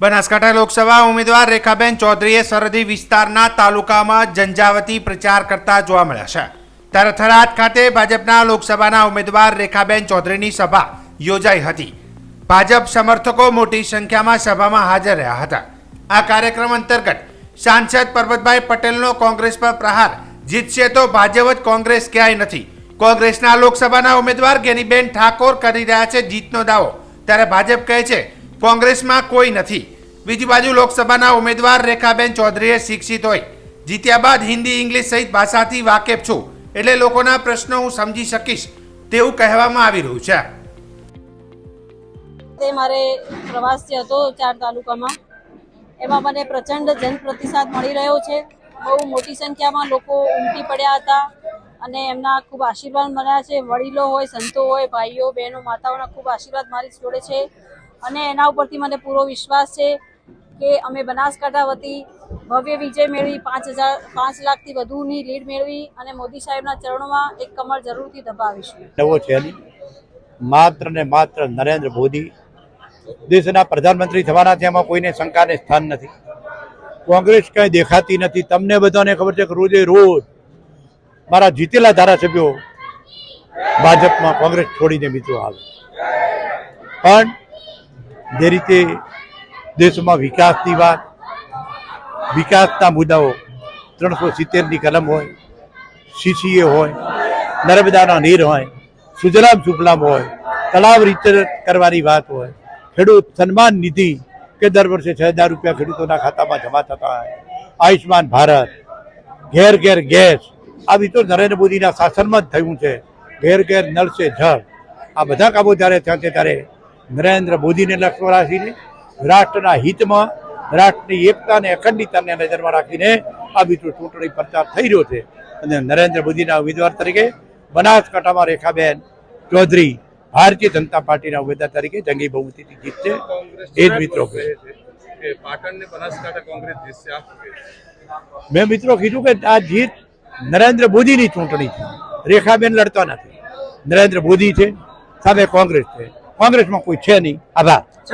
બનાસકાંઠા લોકસભા ઉમેદવાર રેખાબેન ચૌધરીએ સરહદી વિસ્તારના તાલુકામાં ઝંઝાવતી પ્રચાર કરતા જોવા મળ્યા છે. ત્યારે થરાદ ખાતે ભાજપના લોકસભાના ઉમેદવાર રેખાબેન ચૌધરીની સભા યોજાઈ હતી. ભાજપ સમર્થકો મોટી સંખ્યામાં સભામાં હાજર રહ્યા હતા. આ કાર્યક્રમ અંતર્ગત સાંસદ પરબતભાઈ પટેલનો કોંગ્રેસ પર પ્રહાર જીતશે તો ભાજપ જ કોંગ્રેસ ક્યાંય નથી. કોંગ્રેસના લોકસભાના ઉમેદવાર ગેનીબેન ઠાકોર કરી રહ્યા છે જીતનો દાવો. ત્યારે ભાજપ કહે છે કોંગ્રેસમાં કોઈ નથી. બીજી બાજુ લોકસભાના ઉમેદવાર રેખાબેન ચૌધરીએ શિક્ષિત હોય. જીત્યા બાદ હિન્દી ઇંગ્લિશ સહિત ભાષાથી વાકેફ છું. એટલે લોકોના પ્રશ્નો હું સમજી શકીશ તેવું કહેવામાં આવી રહ્યું છે. તે મારે પ્રવાસ હતો ચાર તાલુકામાં. એમાં મને પ્રચંડ જનપ્રતિસાદ મળી રહ્યો છે. બહુ મોટી સંખ્યામાં લોકો ઉમટી પડ્યા હતા અને એમના ખૂબ આશીર્વાદ મળ્યા છે. વડીલો હોય, સંતો હોય, ભાઈઓ, બહેનો, માતાઓના ખૂબ આશીર્વાદ મારી જોડે છે. અને એના ઉપરથી મને પૂરો વિશ્વાસ છે કે અમે બનાસકાંઠા વતી ભવ્ય વિજય મેળવી, પાંચ હજાર, પાંચ લાખથી વધુની લીડ મેળવી અને મોદી સાહેબના ચરણોમાં એક કમળ જરૂરથી દબાવીશું નવો છે માત્ર ને માત્ર નરેન્દ્ર મોદી દેશના પ્રધાનમંત્રી થવાના છે, એમાં કોઈને શંકાને સ્થાન નથી. કોંગ્રેસ કંઈ દેખાતી નથી. તમને બધાને ખબર છે કે રોજે રોજ મારા જીતેલા ધારાસભ્યો ભાજપમાં કોંગ્રેસ છોડીને મિત્રો આવે. પણ જે રીતે દેશમાં વિકાસની વાત, વિકાસના મુદ્દાઓ ત્રણસો સિત્તેરની કલમ હોય સીસીએ હોય, નર્મદાના નીર હોય, સુજલામ સુફલામ હોય, તળાવ રીતે કરવાની વાત હોય, ખેડૂત સન્માન નિધિ કે દર વર્ષે છ હજાર રૂપિયા ખેડૂતોના ખાતામાં જમા થતા હોય આયુષ્માન ભારત, ઘેર ઘેર ગેસ, આવી તો નરેન્દ્ર મોદીના શાસનમાં જ થયું છે, ઘેર ઘેર નળ છે જળ, આ બધા કામો જ્યારે થયા છે ત્યારે નરેન્દ્ર મોદીને લક્ષ્યમાં રાખીને રાષ્ટ્રના હિતમાં રાષ્ટ્રની એકતા અને અખંડિતતાને નજરમાં રાખીને આ બીજો ચૂંટણી પ્રચાર થઈ રહ્યો છે. અને નરેન્દ્ર મોદીના ઉમેદવાર તરીકે બનાસકાંઠામાં રેખાબેન ચૌધરી ભારતીય જનતા પાર્ટીના ઉમેદવાર તરીકે જંગી બહુમતીથી જીતશે. એ જ મિત્રો? મેં મિત્રો કીધું કે આ જીત નરેન્દ્ર મોદીની ચૂંટણી છે. રેખાબેન લડતા નથી. નરેન્દ્ર મોદી છે સામે કોંગ્રેસ છે. કોંગ્રેસમાં કોઈ છે નહીં. આભાર.